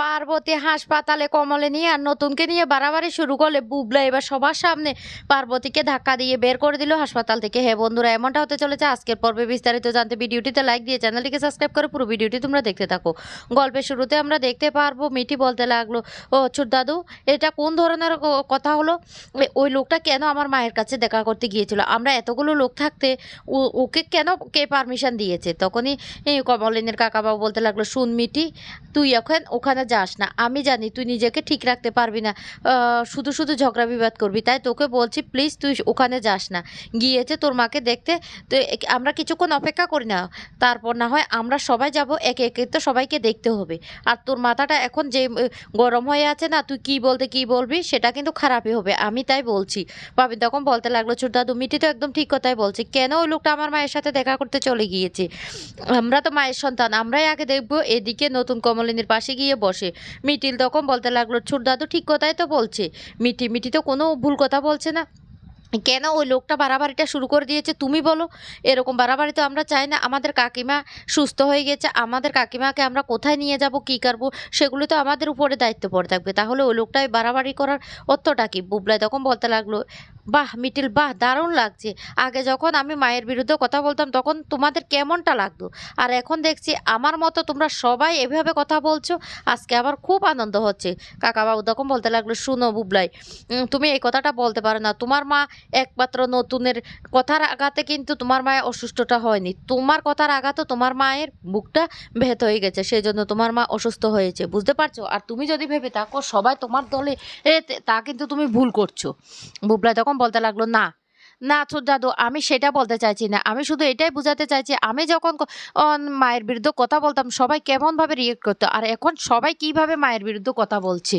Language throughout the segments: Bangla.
পার্বতী হাসপাতালে কমলে নিয়ে আর নতুনকে নিয়ে বাড়াবাড়ি শুরু করলে বুবলা এবার সবার সামনে পার্বতীকে ধাক্কা দিয়ে বের করে দিল হাসপাতাল থেকে। হে বন্ধুরা, এমনটা হতে চলেছে। আজকের পর্বে বিস্তারিত জানতে ভিডিওটিতে লাইক দিয়ে চ্যানেলটিকে সাবস্ক্রাইব করে পুরো ভিডিওটি তোমরা দেখতে থাকো। গল্পের শুরুতে আমরা দেখতে পারব মিটি বলতে লাগল, ও ছোট দাদু, এটা কোন ধরনের কথা হলো? ওই লোকটা কেন আমার মায়ের কাছে দেখা করতে গিয়েছিল? আমরা এতগুলো লোক থাকতে ওকে কেন কে পারমিশন দিয়েছে? তখনই কমলিনের কাকাবাবু বলতে লাগল, শুন মিটি তুই এখন ওখানে যাস না, আমি জানি তুই নিজেকে ঠিক রাখতে পারবি না। শুধু শুধু ঝগড়া বিবাদ করবি, তাই তোকে বলছি প্লিজ তুই ওখানে যাস না। গিয়েছে তোর মাকে দেখতে, তো আমরা কিছুক্ষণ অপেক্ষা করি না, তারপর না হয় আমরা সবাই যাব, একে একে তো সবাইকে দেখতে হবে। আর তোর মাথাটা এখন যে গরম হয়ে আছে না, তুই কি বলতে কি বলবি, সেটা কিন্তু খারাপই হবে, আমি তাই বলছি। পাবি তখন বলতে লাগল, ছোট দাদু মিটি তো একদম ঠিক কথাই বলছে, কেন ওই লোকটা আমার মায়ের সাথে দেখা করতে চলে গিয়েছে? আমরা তো মায়ের সন্তান, আমরাই আগে দেখব, এদিকে নতুন কমলিনীর পাশে গিয়ে বসে মিটিল তখন বলতে লাগল ছোট দাদু ঠিক কথাই তো বলছে। মিটি মিটি তো কোনো ভুল কথা বলছে না। কেন ওই লোকটা বাড়াবাড়িটা শুরু করে দিয়েছে তুমি বলো? এরকম বাড়াবাড়ি তো আমরা চাই না। আমাদের কাকিমা সুস্থ হয়ে গেছে। আমাদের কাকিমাকে আমরা কোথায় নিয়ে যাব, কী করব, সেগুলো তো আমাদের উপরে দায়িত্ব পড়ে থাকবে। তাহলে ওই লোকটাই বাড়াবাড়ি করার অর্থটা কি? বুবলাই তখন বলতে লাগল, বাহ, মিটিল, বাহ, দারুণ লাগছে। আগে যখন আমি মায়ের বিরুদ্ধে কথা বলতাম, তখন তোমাদের কেমনটা লাগতো? আর এখন দেখছি আমার মতো তোমরা সবাই এভাবে কথা বলছো। আজকে আমার খুব আনন্দ হচ্ছে। কাকাবাবু তখন বলতে লাগল, শুনো বুবলাই তুমি এই কথাটা বলতে পারো না। তোমার মা একমাত্র নতুনের কথার আঘাতে কিন্তু তোমার মায়ের অসুস্থটা হয়নি। তোমার কথার আঘাতে তোমার মায়ের বুকটা ভেত হয়ে গেছে সেই জন্য তোমার মা অসুস্থ হয়েছে, বুঝতে পারছ? আর তুমি যদি ভেবে থাকো, সবাই তোমার দলে তা কিন্তু তুমি ভুল করছ। বুবলা তখন বলতে লাগল, না না ছোট দাদু, আমি সেটা বলতে চাইছি না। আমি শুধু এটাই বোঝাতে চাইছি, আমি যখন মায়ের বিরুদ্ধে কথা বলতাম, সবাই কেমনভাবে রিয়েক্ট করতো? আর এখন সবাই কীভাবে মায়ের বিরুদ্ধে কথা বলছে?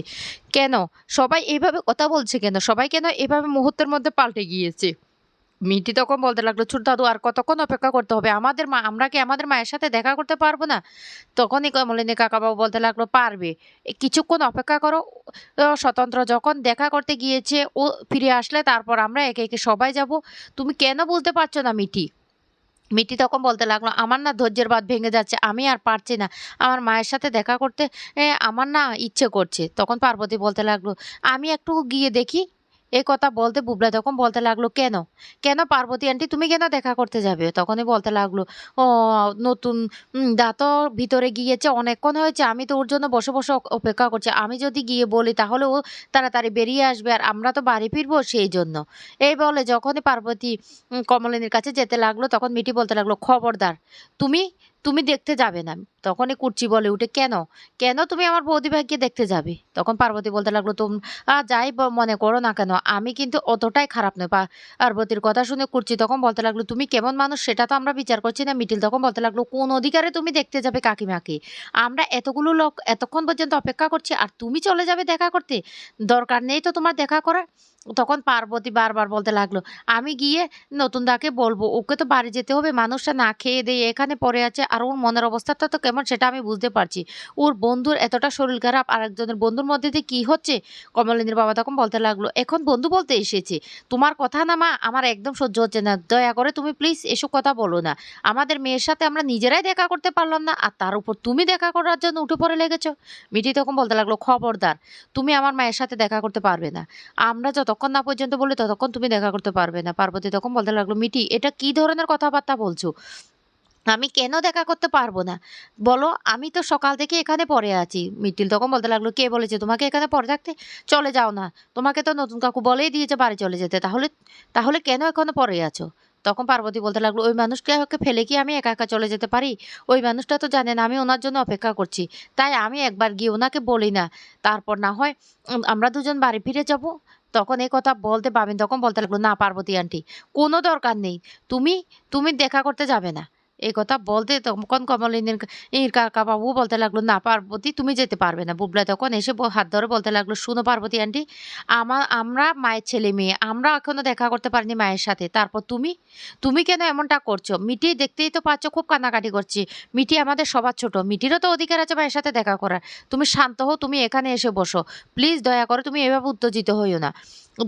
কেন? সবাই এইভাবে কথা বলছে কেন? সবাই কেন এভাবে মুহূর্তের মধ্যে পাল্টে গিয়েছে? মিটি তখন বলতে লাগল, ছোট দাদু, আর কতক্ষণ অপেক্ষা করতে হবে? আমাদের মা, আমরা কি আমাদের মায়ের সাথে দেখা করতে পারব না? তখনই কমলিনী কাকাবাবু বলতে লাগল, পারবে। কিছুক্ষণ অপেক্ষা করো। স্বতন্ত্র যখন দেখা করতে গিয়েছে, ও ফিরে আসলে তারপর আমরা একে একে সবাই যাব। তুমি কেন বুঝতে পারছ না মিটি মিটি তখন বলতে লাগল, আমার না ধৈর্যের বাদ ভেঙে যাচ্ছে, আমি আর পারছি না। আমার মায়ের সাথে দেখা করতে আমার না ইচ্ছে করছে। তখন পার্বতী বলতে লাগল, আমি একটু গিয়ে দেখি এই কথা বলতে বুবলা তখন বলতে লাগল কেন? কেন পার্বতী আন্টি তুমি কেন দেখা করতে যাবে? তখনই বলতে লাগল ও নতুন উম, দা তো ভিতরে গিয়েছে অনেকক্ষণ হয়েছে আমি তো ওর জন্য বসে বসে অপেক্ষা করছি। আমি যদি গিয়ে বলি তাহলে ও তাড়াতাড়ি বেরিয়ে আসবে আর আমরা তো বাড়ি ফিরবো সেই জন্য। এই বলে যখনই পার্বতী কমলিনীর কাছে যেতে লাগল তখন মিটি বলতে লাগল খবরদার তুমি তুমি দেখতে যাবে না। তখনই কুর্চি বলে উঠে, কেন? কেন তুমি আমার বৌদি দেখতে যাবে? তখন পার্বতী বলতে লাগল, তোম যাই মনে করো না কেন, আমি কিন্তু অতটাই খারাপ নয় পার্বতীর কথা শুনে কুর্চি তখন বলতে লাগল, তুমি কেমন মানুষ সেটা তো আমরা বিচার করছি না। মিটিল তখন বলতে লাগল, কোন অধিকারে তুমি দেখতে যাবে কাকিমাকে? আমরা এতগুলো লোক এতক্ষণ পর্যন্ত অপেক্ষা করছি, আর তুমি চলে যাবে দেখা করতে? দরকার নেই তো তোমার দেখা করার? তখন পার্বতী বারবার বলতে লাগল, আমি গিয়ে নতুন দাকে বলব, ওকে তো বাড়ি যেতে হবে, মানুষটা না খেয়ে দিয়ে এখানে পড়ে আছে আর ওর মনের অবস্থাটা তো কেমন সেটা আমি বুঝতে পারছি। ওর বন্ধুর এতটা শরীর খারাপ আর একজনের বন্ধুর মধ্যে দিয়ে কী হচ্ছে? কমলিনীর বাবা তখন বলতে লাগল, এখন বন্ধু বলতে এসেছে। তোমার কথা না মা, আমার একদম সহ্য হচ্ছে না। দয়া করে তুমি প্লিজ এসব কথা বলো না। আমাদের মেয়ের সাথে আমরা নিজেরাই দেখা করতে পারলাম না, আর তার উপর তুমি দেখা করার জন্য উঠে পড়ে লেগেছো। মিটি তখন বলতে লাগল, খবরদার, তুমি আমার মায়ের সাথে দেখা করতে পারবে না। আমরা যতক্ষণ না পর্যন্ত বলি, ততক্ষণ তুমি দেখা করতে পারবে না। পার্বতী তখন বলতে লাগল মিটি এটা কি ধরনের কথাবার্তা বলছো? আমি কেন দেখা করতে পারব না? বলো, আমি তো সকাল থেকে এখানে পড়ে আছি। মিটিল তখন বলতে লাগল, কে বলেছে তোমাকে এখানে পড়ে থাকতে? চলে যাও না। তোমাকে তো নতুন কাকু বলেই দিয়েছে বাড়ি চলে যেতে। তাহলে তাহলে কেন এখনও পড়ে আছো? তখন পার্বতী বলতে লাগল, ওই মানুষকে ওকে ফেলে কি আমি একা একা চলে যেতে পারি? ওই মানুষটা তো জানে না আমি ওনার জন্য অপেক্ষা করছি। তাই আমি একবার গিয়ে ওনাকে বলি না। তারপর না হয় আমরা দুজন বাড়ি ফিরে যাব। তখন এই কথা বলতে পাবেন তখন বলতে লাগল, না পার্বতী আন্টি, কোনো দরকার নেই। তুমি তুমি দেখা করতে যাবে না। এই কথা বলতে তখন কমলিনীর এর কাকা বাবু বলতে লাগল, না, পার্বতী, তুমি যেতে পারবে না। বুবলা তখন এসে হাত ধরে বলতে লাগল, শুনো পার্বতী আন্টি আমার আমরা মায়ের ছেলে মেয়ে, আমরা এখনও দেখা করতে পারিনি মায়ের সাথে। তারপর তুমি? তুমি কেন এমনটা করছ? মিটি দেখতেই তো পাচ্ছ খুব কান্নাকাটি করছি। মিটি আমাদের সবার ছোট মিটিরও তো অধিকার আছে মায়ের সাথে দেখা করার। তুমি শান্ত হও, তুমি এখানে এসে বসো। প্লিজ দয়া করে, তুমি এভাবে উত্তেজিত হইও না।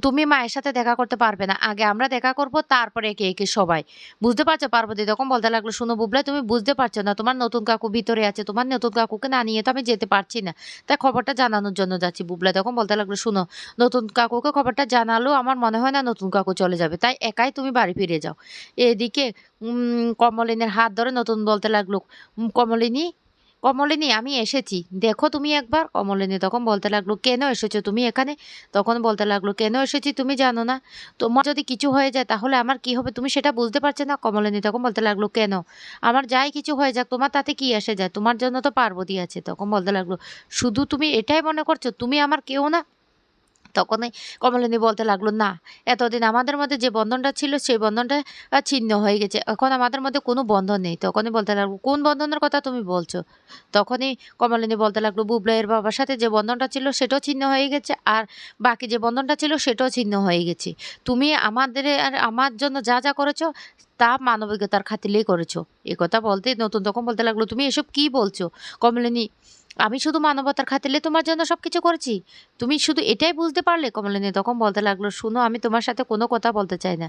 তুমি মায়ের সাথে দেখা করতে পারবে না। আগে আমরা দেখা করব, তারপরে একে একে সবাই। বুঝতে পারছ পার্বতী? তখন বলতে লাগল, শুনো বুবলাই, তুমি বুঝতে পারছ না, তোমার নতুন কাকু ভিতরে আছে, তোমার নতুন কাকুকে না নিয়ে তো আমি যেতে পারছি না। তাই খবরটা জানানোর জন্য যাচ্ছি বুবলাই। তখন বলতে লাগল, শুনো, নতুন কাকুকে খবরটা জানালেও আমার মনে হয় না নতুন কাকু চলে যাবে। তাই একাই তুমি বাড়ি ফিরে যাও। এদিকে কমলিনীর হাত ধরে নতুন বলতে লাগল কমলিনী কমলিনী, আমি এসেছি। দেখো তুমি একবার। কমলিনী তখন বলতে লাগল, কেন এসেছ তুমি এখানে? তখন বলতে লাগল, কেন এসেছি তুমি জানো না। তোমার যদি কিছু হয়ে যায় তাহলে আমার কি হবে? তুমি সেটা বুঝতে পারছ না? কমলিনী তখন বলতে লাগল, কেন? আমার যাই কিছু হয়ে যাক, তোমার তাতে কি আসে যায়? তোমার জন্য তো পার্বতী আছে। তখন বলতে লাগল, শুধু তুমি এটাই মনে করছ? তুমি আমার কেউ না? তখনই কমলিনী বলতে লাগল, না, এতদিন আমাদের মধ্যে যে বন্ধনটা ছিল, সেই বন্ধনটা ছিন্ন হয়ে গেছে। এখন আমাদের মধ্যে কোনো বন্ধন নেই। তখনই বলতে লাগল, কোন বন্ধনের কথা তুমি বলছো? তখনই কমলিনী বলতে লাগল, বুবলাইয়ের বাবার সাথে যে বন্ধনটা ছিল, সেটাও ছিন্ন হয়ে গেছে, আর বাকি যে বন্ধনটা ছিল, সেটাও ছিন্ন হয়ে গেছে। তুমি আমাদের আর আমার জন্য যা যা করেছ, তা মানবিকতার খাতিলেই করেছ। এ কথা বলতে নতুন তখন বলতে লাগল, তুমি এসব কি বলছো? কমলিনী আমি শুধু মানবতার খাতিলে তোমার জন্য সব কিছু করেছি। তুমি শুধু এটাই বুঝতে পারলে কমলিনী, তখন বলতে লাগল, শুনো, আমি তোমার সাথে কোনো কথা বলতে চাই না।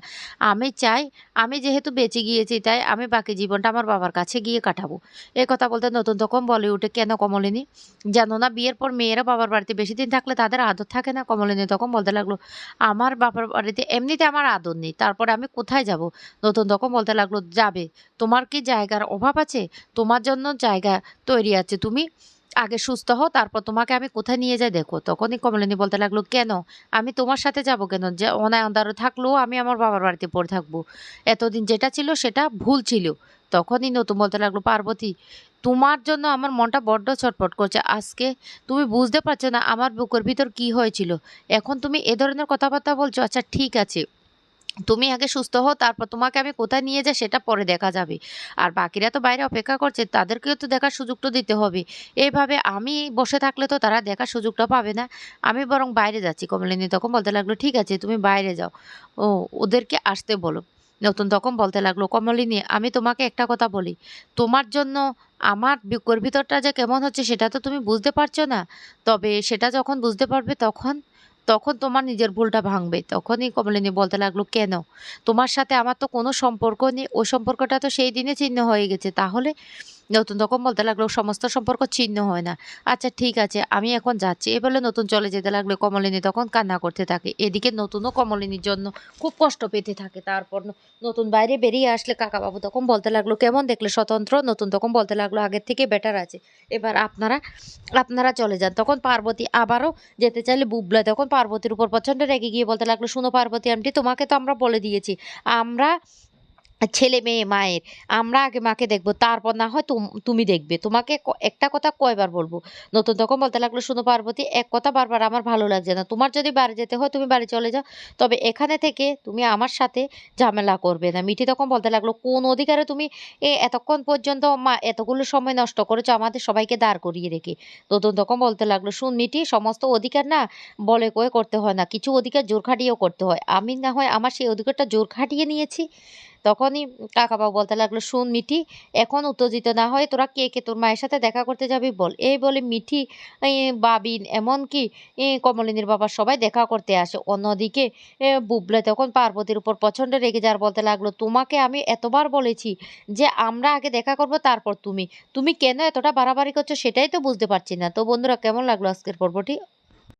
আমি চাই, আমি যেহেতু বেঁচে গিয়েছি, তাই আমি বাকি জীবনটা আমার বাবার কাছে গিয়ে কাটাবো। এই কথা বলতে নতুন তখন বলে উঠে কেন কমলিনী? জানো না, বিয়ের পর মেয়েরা বাবার বাড়িতে বেশি দিন থাকলে তাদের আদর থাকে না? কমলিনী তখন বলতে লাগল, আমার বাবার বাড়িতে এমনিতে আমার আদর নেই, তারপরে আমি কোথায় যাব? নতুন তখন বলতে লাগল, যাবে। তোমার কি জায়গার অভাব আছে? তোমার জন্য জায়গা তৈরি আছে। তুমি আগে সুস্থ হও, তারপর তোমাকে আমি কোথায় নিয়ে যাই? দেখো, তখনই কমলিনী বলতে লাগল, কেন? আমি তোমার সাথে যাব কেন? যে অনায় অন্ধারও থাকলেও আমি আমার বাবার বাড়িতে পড়ে থাকব। এতদিন যেটা ছিল, সেটা ভুল ছিল। তখনই নতুন বলতে লাগল, পার্বতী, তোমার জন্য আমার মনটা বড্ড ছটফট করছে। আজকে তুমি বুঝতে পারছ না, আমার বুকের ভিতর কি হয়েছিল? এখন তুমি এ ধরনের কথাবার্তা বলছো? আচ্ছা ঠিক আছে। তুমি আগে সুস্থ হও, তারপর তোমাকে আমি কোথায় নিয়ে যাই সেটা পরে দেখা যাবে। আর বাকিরা তো বাইরে অপেক্ষা করছে, তাদেরকেও তো দেখার সুযোগটা দিতে হবে। এইভাবে আমি বসে থাকলে তো তারা দেখার সুযোগটা পাবে না। আমি বরং বাইরে যাচ্ছি। কমলিনী তখন বলতে লাগল, ঠিক আছে, তুমি বাইরে যাও। ও, ওদেরকে আসতে বলো। নতুন তখন বলতে লাগল, কমলিনী, আমি তোমাকে একটা কথা বলি। তোমার জন্য আমার বুকের ভিতরটা যে কেমন হচ্ছে সেটা তো তুমি বুঝতে পারছ না। তবে সেটা যখন বুঝতে পারবে তখন তখন তোমার নিজের ভুলটা ভাঙবে। তখনই কমলিনী বলতে লাগল, কেন? তোমার সাথে আমার তো কোনো সম্পর্ক নেই। ওই সম্পর্কটা তো সেই দিনে চিহ্ন হয়ে গেছে। তাহলে নতুন তখন বলতে লাগল, সমস্ত সম্পর্ক ছিন্ন হয় না। আচ্ছা ঠিক আছে, আমি এখন যাচ্ছি। এ বলে নতুন চলে যেতে লাগল, কমলিনী তখন কান্না করতে থাকে। এদিকে নতুনও কমলিনীর জন্য খুব কষ্ট পেতে থাকে। তারপর নতুন বাইরে বেরিয়ে আসলে কাকাবাবু তখন বলতে লাগল, কেমন দেখলে স্বতন্ত্র? নতুন তখন বলতে লাগল, আগের থেকে বেটার আছে। এবার আপনারা আপনারা চলে যান। তখন পার্বতী আবারও যেতে চাইলে বুবলা তখন পার্বতীর উপর প্রচণ্ড রেগে গিয়ে বলতে লাগল, শুনো পার্বতী আমটি তোমাকে তো আমরা বলে দিয়েছি। আমরা ছেলে মেয়ে, মায়ের। আমরা আগে মাকে দেখব, তারপর না হয় তুম- দেখবে। তোমাকে একটা কথা কয়বার বলব? নতুন তখন বলতে লাগল, শুনো পার্বতী, এক কথা বারবার আমার ভালো লাগছে না। তোমার যদি বাড়ি যেতে হয়, তুমি বাড়ি চলে যাও। তবে এখানে থেকে তুমি আমার সাথে ঝামেলা করবে না। মিঠি তখন বলতে লাগল, কোন অধিকারে তুমি এ, এতক্ষণ পর্যন্ত মা, এতগুলো সময় নষ্ট করেছ, আমাদের সবাইকে দাঁড় করিয়ে রেখে? নতুন তখন বলতে লাগল, শুন মিঠি, সমস্ত অধিকার না বলে কয়ে করতে হয় না। কিছু অধিকার জোর খাটিয়েও করতে হয়। আমি না হয় আমার সেই অধিকারটা জোর খাটিয়ে নিয়েছি। তখনই কাকা কাকাবাবু বলতে লাগল, শুন মিঠি, এখন উত্তেজিত না হয়ে তোরা কে কে তোর মায়ের সাথে দেখা করতে যাবি বল? এই বলে মিঠি বাবিন, এমনকি কমলিনীর বাবা সবাই দেখা করতে আসে। অন্যদিকে বুবলে তখন পার্বতীর উপর প্রচণ্ড রেগে যার বলতে লাগল, তোমাকে আমি এতবার বলেছি যে আমরা আগে দেখা করব তারপর তুমি। তুমি কেন এতটা বাড়াবাড়ি করছ সেটাই তো বুঝতে পারছি না। তো বন্ধুরা, কেমন লাগল আজকের পর্বটি?